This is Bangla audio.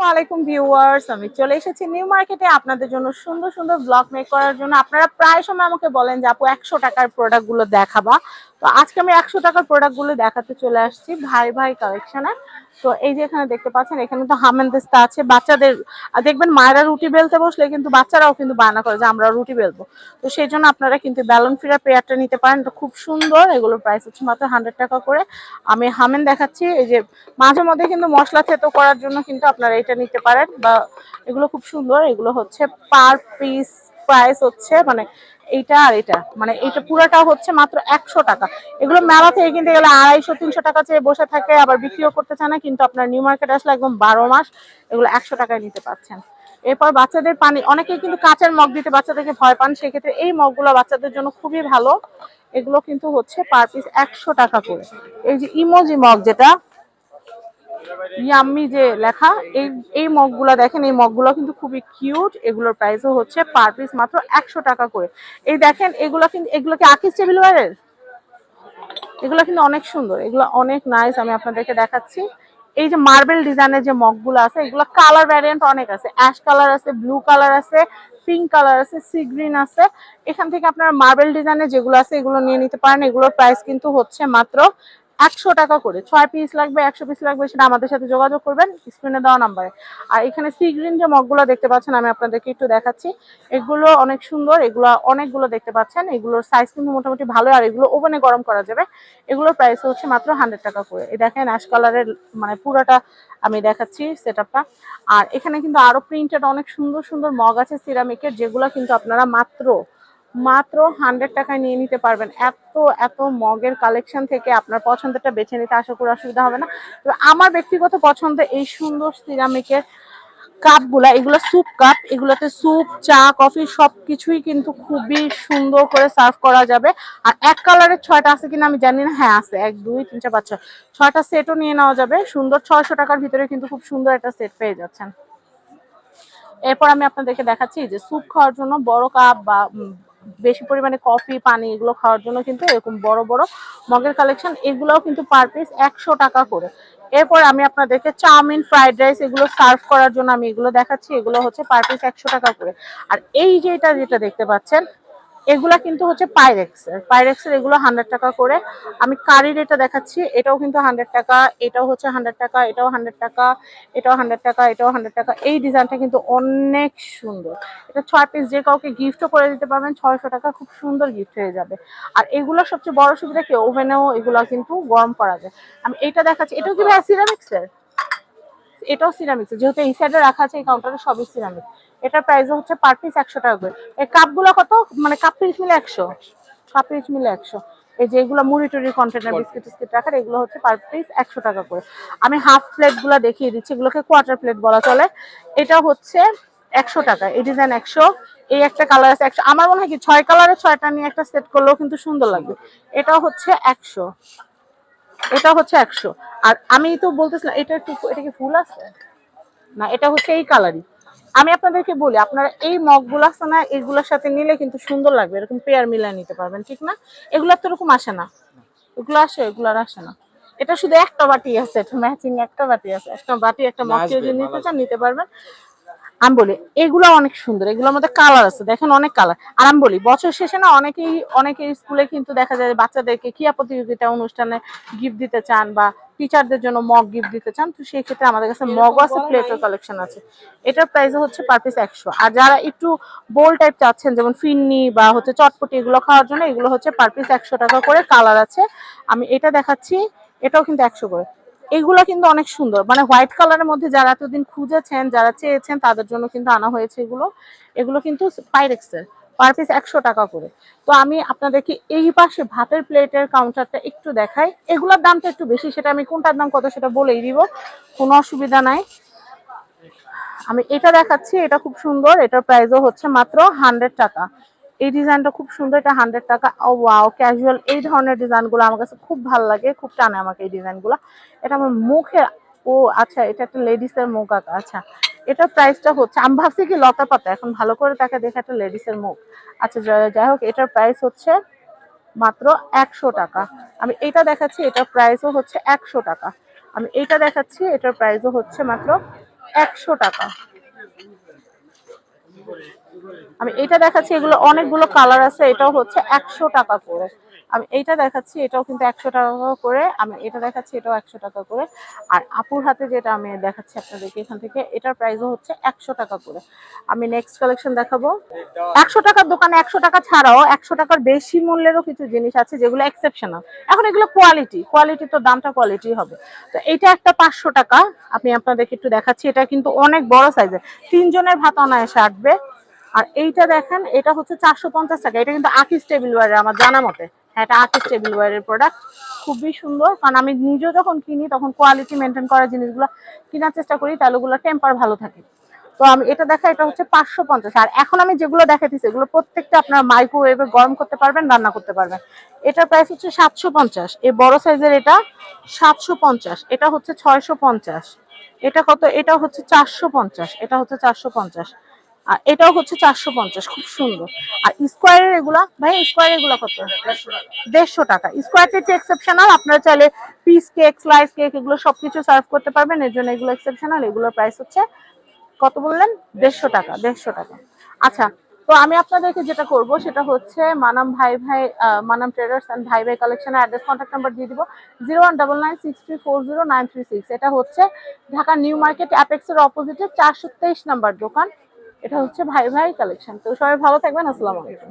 আসসালামু আলাইকুম ভিউয়ার্স, আমি চলে এসেছি নিউ মার্কেটে আপনাদের জন্য সুন্দর সুন্দর ব্লগ মেক করার জন্য। আপনারা প্রায় সময় আমাকে বলেন যে আপু একশো টাকার প্রোডাক্টগুলো দেখাবা। তো আজকে আমি একশো টাকার প্রোডাক্টগুলো দেখাতে চলে আসছি, ভাই ভাই কালেকশনে তো এই যে এখানে দেখতে পাচ্ছেন, এখানে তো হামেন্দেস্তা আছে। বাচ্চাদের দেখবেন মায়েরা রুটি বেলতে বসলে কিন্তু বাচ্চারাও কিন্তু বায়না করে যে আমরা রুটি বেলবো। তো সেই জন্য আপনারা কিন্তু ব্যালন ফিরা পেয়ারটা নিতে পারেন। তো খুব সুন্দর এগুলোর প্রাইস হচ্ছে মাত্র হান্ড্রেড টাকা করে। আমি হামেন দেখাচ্ছি, এই যে মাঝে মধ্যে কিন্তু মশলা থেতো করার জন্য কিন্তু আপনারা এটা নিতে পারেন। বা এগুলো খুব সুন্দর, এগুলো হচ্ছে পার পিস প্রাইস হচ্ছে মানে এইটা আর এটা। মানে এইটা পুরাটা হচ্ছে মাত্র একশো টাকা। এগুলো মেলা থেকে কিনতে গেলে আড়াইশো, তিনশো টাকা চেয়ে বসে থাকে, আবার বিক্রিও করতে চায় না, কিন্তু আপনার নিউ মার্কেট আসলে একদম বারো মাস এগুলো একশো টাকায় নিতে পারছেন। এরপর বাচ্চাদের পানি, অনেকেই কিন্তু কাঁচের মগ দিতে বাচ্চাদেরকে ভয় পান, সেক্ষেত্রে এই মগগুলো বাচ্চাদের জন্য খুবই ভালো। এগুলো কিন্তু হচ্ছে পার পিস একশো টাকা করে। এই যে ইমোজি মগ যেটা ইয়াম্মি যে লেখা, এই এই মগগুলো দেখেন, এই মগগুলো কিন্তু খুবই কিউট এগুলোর প্রাইসও হচ্ছে পার পিস মাত্র একশো টাকা করে। এই দেখেন, এগুলো কিন্তু, এগুলো কি আকিস টেবিল ওয়ারের এগুলো কিন্তু অনেক সুন্দর, এগুলো অনেক নাইস আমি আপনাদেরকে দেখাচ্ছি। এই যে মার্বেল ডিজাইনের যে মগগুলো আছে, এগুলো কালার ভ্যারিয়েন্ট অনেক আছে। অ্যাশ কালার আছে ব্লু কালার আছে পিঙ্ক কালার আছে সি গ্রিন আছে। এখান থেকে আপনারা মার্বেল ডিজাইনের যেগুলো আছে, এগুলো নিয়ে নিতে পারেন। এগুলোর প্রাইস কিন্তু হচ্ছে মাত্র একশো টাকা করে। ছয় পিস লাগবে, একশো পিস লাগবে, সেটা আমাদের সাথে যোগাযোগ করবেন স্ক্রিনে দেওয়া নাম্বারে আর এখানে সি গ্রিন যে মগগুলো দেখতে পাচ্ছেন, আমি আপনাদেরকে একটু দেখাচ্ছি। এগুলো অনেক সুন্দর, এগুলো অনেকগুলো দেখতে পাচ্ছেন। এগুলোর সাইজ কিন্তু মোটামুটি ভালো, আর এগুলো ওভেনে গরম করা যাবে। এগুলোর প্রাইস হচ্ছে মাত্র হান্ড্রেড টাকা করে। এই দেখেন অ্যাশ কালারের মানে পুরোটা আমি দেখাচ্ছি সেট আর এখানে কিন্তু আরও প্রিন্টেড অনেক সুন্দর সুন্দর মগ আছে সিরামিকের যেগুলো কিন্তু আপনারা মাত্র মাত্র হান্ড্রেড টাকায় নিয়ে নিতে পারবেন। এত এত মগের কালেকশন থেকে আপনার পছন্দটা বেছে নিতে আশা করি অসুবিধা হবে না। তবে আমার ব্যক্তিগত পছন্দ এই সুন্দর সিরামিকের কাপগুলা, এগুলো স্যুপ কাপ এগুলোতে স্যুপ চা কফি সব কিছুই কিন্তু খুবই সুন্দর করে সার্ভ করা যাবে। আর এক কালারের ছয়টা আছে কিনা আমি জানি না। হ্যাঁ আছে। এক, দুই, তিন, চার, পাঁচ, ছয়। ছয়টা সেটও নিয়ে নেওয়া যাবে। সুন্দর ছয়শো টাকার ভিতরে কিন্তু খুব সুন্দর একটা সেট পেয়ে যাচ্ছেন। এরপর আমি আপনাদেরকে দেখাচ্ছি যে স্যুপ খাওয়ার জন্য বড় কাপ বা বেশি পরিমাণে কফি, পানি এগুলো খাওয়ার জন্য কিন্তু এরকম বড় বড় মগের কালেকশন এগুলোও কিন্তু পার পিস একশো টাকা করে। এরপর আমি আপনাদেরকে চাউমিন ফ্রাইড রাইস এগুলো সার্ভ করার জন্য আমি এগুলো দেখাচ্ছি, এগুলো হচ্ছে পার পিস একশো টাকা করে। আর এই যে এটা যেটা দেখতে পাচ্ছেন এগুলা কিন্তু হচ্ছে পাইরেক্সের পাইরেক্সের এগুলো হান্ড্রেড টাকা করে। আমি কারির এটা দেখাচ্ছি, এটাও কিন্তু হান্ড্রেড টাকা, এটাও হচ্ছে হান্ড্রেড টাকা, এটাও হান্ড্রেড টাকা, এটাও হান্ড্রেড টাকা, এটাও হান্ড্রেড টাকা। এই ডিজাইনটা কিন্তু অনেক সুন্দর। এটা ছয় পিস যে কাউকে গিফটও করে দিতে পারবেন, ছয়শো টাকা খুব সুন্দর গিফট হয়ে যাবে। আর এগুলো সবচেয়ে বড় সুবিধা কি? ওভেনেও এগুলো কিন্তু গরম করা যায়। আমি এটা দেখাচ্ছি, এটাও কি ভাই সিরামিক্সের এটাও সিরামিক্স যেহেতু এই সাইডে রাখা আছে, এই কাউন্টারে সবই সিরামিক এটার প্রাইস হচ্ছে পার পিস একশো টাকা করে। এই কাপগুলো কত? মানে কাপ পিস মিলে একশো। কাপ পিস মিলে একশো। এই যে এগুলো মুড়ি টুড়ি কন্টেনার বিস্কিট টিস্কিট রাখার এগুলো হচ্ছে পার পিস একশো টাকা করে। আমি হাফ প্লেটগুলো দেখিয়ে দিচ্ছি এগুলোকে কোয়ার্টার প্লেট বলা চলে। এটা হচ্ছে একশো টাকা। এই ডিজাইন একশো এই একটা কালার আছে একশো। আমার মনে হয় কি ছয় কালারের ছয়টা নিয়ে একটা সেট করলেও কিন্তু সুন্দর লাগবে। এটা হচ্ছে একশো। এটা হচ্ছে একশো। আর আমি তো বলতেছিলাম এটা একটু এটা কি ফুল আছে? না এটা হচ্ছে এই কালারই আমি আপনাদেরকে বলি আপনারা এই মগগুলো আছে না এগুলোর সাথে নিলে কিন্তু সুন্দর লাগবে। এরকম পেয়ার মিলায় নিতে পারবেন ঠিক না? এগুলো তো এরকম আসে না। এগুলো আসে এগুলো আর আসে না। এটা শুধু একটা বাটি আছে এটা ম্যাচিং একটা বাটি আছে। একটা বাটি একটা মগ কেউ যদি নিতে চান নিতে পারবেন। আমি বলি এগুলো অনেক সুন্দর এগুলোর মধ্যে কালার আছে দেখেন অনেক কালার আর আমি বলি বছর শেষে না অনেকেই অনেকেই স্কুলে কিন্তু দেখা যায় বাচ্চাদেরকে ক্রিয়া প্রতিযোগিতা অনুষ্ঠানে গিফট দিতে চান বা টিচারদের জন্য মগ গিফট দিতে চান তো সেই ক্ষেত্রে আমাদের কাছে মগ আছে প্লেটের কালেকশন আছে। এটার প্রাইস হচ্ছে পার পিস একশো। আর যারা একটু বোল টাইপ চাচ্ছেন যেমন ফিন্নি বা হচ্ছে চটপটি এগুলো খাওয়ার জন্য এগুলো হচ্ছে পার পিস একশো টাকা করে কালার আছে। আমি এটা দেখাচ্ছি এটাও কিন্তু একশো করে। এগুলো কিন্তু অনেক সুন্দর। মানে হোয়াইট কালারের মধ্যে যারা এতদিন খুঁজেছেন, যারা চেয়েছেন, তাদের জন্য কিন্তু আনা হয়েছে এগুলো। এগুলো কিন্তু পাইরেক্সের পার পিস একশো টাকা করে। তো আমি আপনাদেরকে এই পাশে ভাতের প্লেটের কাউন্টারটা একটু দেখাই। এগুলোর দামটা একটু বেশি, সেটা আমি কোনটার দাম কত সেটা বলেই দিব। কোনো অসুবিধা নাই। আমি এটা দেখাচ্ছি, এটা খুব সুন্দর। এটার প্রাইসও হচ্ছে মাত্র হান্ড্রেড টাকা। এই ডিজাইনটা খুব সুন্দর, এটা হান্ড্রেড টাকা। ও ওয়াও ক্যাজুয়াল এই ধরনের ডিজাইনগুলো আমার কাছে খুব ভালো লাগে, খুব টানে আমাকে এই ডিজাইনগুলো এটা আমার মুখে, ও আচ্ছা এটা একটা লেডিসের মুখ আঁকা আচ্ছা এটার প্রাইসটা হচ্ছে, আমি ভাবছি কি লতা পাতা, এখন ভালো করে তাকে দেখে একটা লেডিসের মুখ। আচ্ছা যাই হোক, এটার প্রাইস হচ্ছে মাত্র একশো টাকা। আমি এটা দেখাচ্ছি, এটার প্রাইসও হচ্ছে একশো টাকা। আমি এটা দেখাচ্ছি, এটার প্রাইসও হচ্ছে মাত্র একশো টাকা। আমি এটা দেখাচ্ছি, এগুলো অনেকগুলো কালার আছে, এটাও হচ্ছে একশো টাকা করে। আমি এইটা দেখাচ্ছি, এটাও কিন্তু একশো টাকা করে। আমি এটা দেখাচ্ছি, এটাও একশো টাকা করে। আর আপুর হাতে যেটা আমি দেখাচ্ছি আপনাদেরকে এখান থেকে, এটার প্রাইসও হচ্ছে একশো টাকা করে। আমি নেক্সট কালেকশন দেখাবো। একশো টাকার দোকানে একশো টাকা ছাড়াও একশো টাকার বেশি মূল্যেরও কিছু জিনিস আছে যেগুলো এক্সেপশনাল এখন এগুলো কোয়ালিটি কোয়ালিটি তো দামটা কোয়ালিটি হবে। তো এটা একটা পাঁচশো টাকা। আমি আপনাদেরকে একটু দেখাচ্ছি, এটা কিন্তু অনেক বড় সাইজের তিনজনের ভাত অনায়াসে আটবে আর এইটা দেখেন, এটা হচ্ছে চারশো পঞ্চাশ টাকা। এটা কিন্তু আকিস টেবিল ওয়ারের আমার জানা মতে। হ্যাঁ এটা আকিস টেবিল ওয়ারের প্রোডাক্ট খুবই সুন্দর, কারণ আমি নিজেও যখন কিনি, তখন কোয়ালিটি মেনটেন করা জিনিসগুলো কেনার চেষ্টা করি, তাহলে ওগুলো টেম্পার ভালো থাকে। তো আমি এটা দেখা, এটা হচ্ছে পাঁচশো পঞ্চাশ। আর এখন আমি যেগুলো দেখাতেছি এগুলো প্রত্যেকটা আপনার মাইক্রোওয়েভে গরম করতে পারবেন, রান্না করতে পারবেন। এটার প্রাইস হচ্ছে সাতশো পঞ্চাশ। এই বড় সাইজের এটা সাতশো পঞ্চাশ। এটা হচ্ছে ছয়শো পঞ্চাশ। এটা কত? এটা হচ্ছে চারশো পঞ্চাশ। এটা হচ্ছে চারশো পঞ্চাশ। আর এটাও হচ্ছে চারশো পঞ্চাশ, খুব সুন্দর। আর স্কোয়ারের এগুলা, ভাই স্কোয়ার এগুলা কত? দেড়শো টাকা। স্কোয়ারটা একটু এক্সেপশনাল আপনারা চাইলে পিস কেক স্লাইস কেক এগুলো সবকিছু সার্ভ করতে পারবেন। এর জন্য এগুলো এক্সেপশনাল এগুলোর প্রাইস হচ্ছে কত বললেন? দেড়শো টাকা দেড়শো টাকা। আচ্ছা তো আমি আপনাদেরকে যেটা করব, সেটা হচ্ছে মানাম ভাই ভাই মানাম ট্রেডার্স অ্যান্ড ভাই ভাই কালেকশনের অ্যাড্রেস কন্ট্যাক্ট নাম্বার দিয়ে দিব। Zero one double nine six three four zero nine three six এটা হচ্ছে ঢাকা নিউ মার্কেট অ্যাপেক্সের অপোজিটে চারশো তেইশ নাম্বার দোকান। এটা হচ্ছে ভাই ভাই কালেকশন তো সবাই ভালো থাকবেন আসসালামু আলাইকুম।